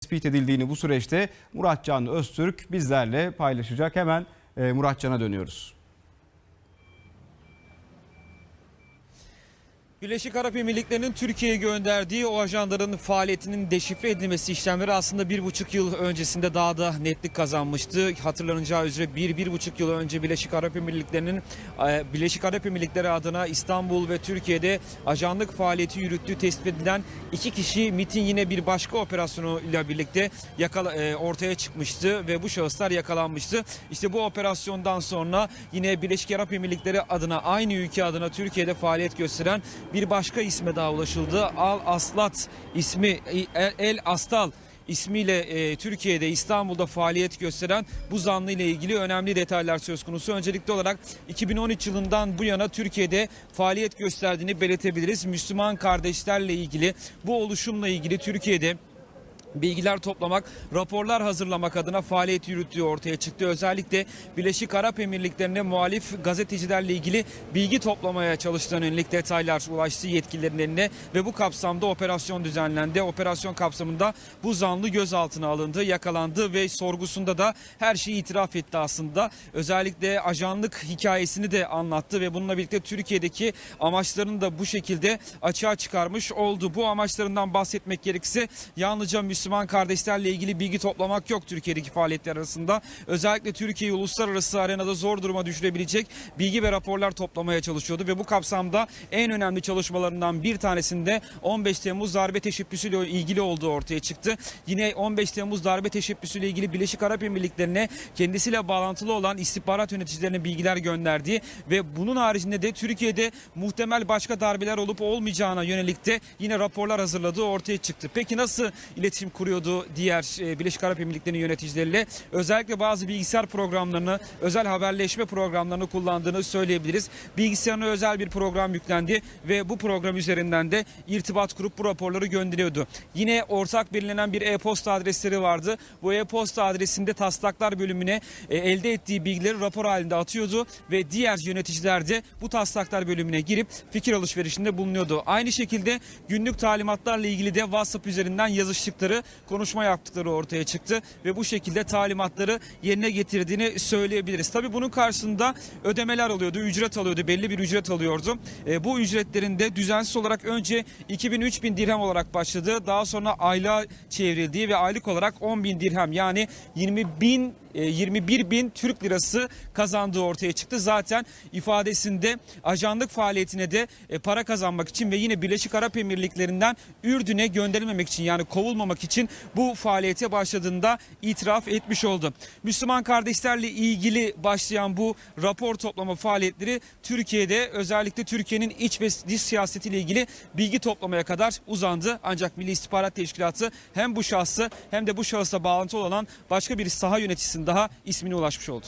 tespit edildiğini bu süreçte Muratcan Öztürk bizlerle paylaşacak. Hemen e, Muratcan'a dönüyoruz. Birleşik Arap Emirlikleri'nin Türkiye'ye gönderdiği o ajanların faaliyetinin deşifre edilmesi işlemleri aslında bir buçuk yıl öncesinde daha da netlik kazanmıştı. Hatırlanacağı üzere bir, bir buçuk yıl önce Birleşik Arap Emirlikleri'nin e, Birleşik Arap Emirlikleri adına İstanbul ve Türkiye'de ajanlık faaliyeti yürüttüğü tespit edilen iki kişi MIT'in yine bir başka operasyonuyla birlikte yakala, e, ortaya çıkmıştı ve bu şahıslar yakalanmıştı. İşte bu operasyondan sonra yine Birleşik Arap Emirlikleri adına aynı ülke adına Türkiye'de faaliyet gösteren bir başka isme daha ulaşıldı. Al Aslat ismi El, Astal ismiyle e, Türkiye'de İstanbul'da faaliyet gösteren bu zanlı ile ilgili önemli detaylar söz konusu. Öncelikli olarak 2013 yılından bu yana Türkiye'de faaliyet gösterdiğini belirtebiliriz. Müslüman kardeşlerle ilgili bu oluşumla ilgili Türkiye'de bilgiler toplamak, raporlar hazırlamak adına faaliyet yürüttüğü ortaya çıktı. Özellikle Birleşik Arap Emirlikleri'ne muhalif gazetecilerle ilgili bilgi toplamaya çalıştığına yönelik detaylar ulaştı yetkililerin eline ve bu kapsamda operasyon düzenlendi. Operasyon kapsamında bu zanlı gözaltına alındı, yakalandı ve sorgusunda da her şeyi itiraf etti aslında. Özellikle ajanlık hikayesini de anlattı ve bununla birlikte Türkiye'deki amaçlarını da bu şekilde açığa çıkarmış oldu. Bu amaçlarından bahsetmek gerekirse yalnızca Müslüman kardeşlerle ilgili bilgi toplamak yok Türkiye'deki faaliyetler arasında. Özellikle Türkiye'yi uluslararası arenada zor duruma düşürebilecek bilgi ve raporlar toplamaya çalışıyordu ve bu kapsamda en önemli çalışmalarından bir tanesinde 15 Temmuz darbe teşebbüsüyle ilgili olduğu ortaya çıktı. Yine 15 Temmuz darbe teşebbüsüyle ilgili Birleşik Arap Emirlikleri'ne kendisiyle bağlantılı olan istihbarat yöneticilerine bilgiler gönderdiği ve bunun haricinde de Türkiye'de muhtemel başka darbeler olup olmayacağına yönelik de yine raporlar hazırladığı ortaya çıktı. Peki nasıl iletişim kuruyordu diğer e, Birleşik Arap Emirlikleri'nin yöneticileriyle? Özellikle bazı bilgisayar programlarını, özel haberleşme programlarını kullandığını söyleyebiliriz. Bilgisayarına özel bir program yüklendi ve bu program üzerinden de irtibat kurup bu raporları gönderiyordu. Yine ortak belirlenen bir e-posta adresleri vardı. Bu e-posta adresinde taslaklar bölümüne e, elde ettiği bilgileri rapor halinde atıyordu ve diğer yöneticiler de bu taslaklar bölümüne girip fikir alışverişinde bulunuyordu. Aynı şekilde günlük talimatlarla ilgili de WhatsApp üzerinden yazıştıkları, konuşma yaptıkları ortaya çıktı ve bu şekilde talimatları yerine getirdiğini söyleyebiliriz. Tabii bunun karşısında ödemeler alıyordu, ücret alıyordu, belli bir ücret alıyordu. E, bu ücretlerin de düzensiz olarak önce 2000-3000 dirhem olarak başladı. Daha sonra aylığa çevrildiği ve aylık olarak 10 bin dirhem yani 20 bin 21 e, bin Türk lirası kazandığı ortaya çıktı. Zaten ifadesinde ajanlık faaliyetine de e, para kazanmak için ve yine Birleşik Arap Emirlikleri'nden Ürdün'e gönderilmemek için yani kovulmamak için bu faaliyete başladığında itiraf etmiş oldu. Müslüman kardeşlerle ilgili başlayan bu rapor toplama faaliyetleri Türkiye'de özellikle Türkiye'nin iç ve dış siyasetiyle ilgili bilgi toplamaya kadar uzandı. Ancak Milli İstihbarat Teşkilatı hem bu şahsı hem de bu şahısla bağlantılı olan başka bir saha yöneticisinin daha ismine ulaşmış oldu.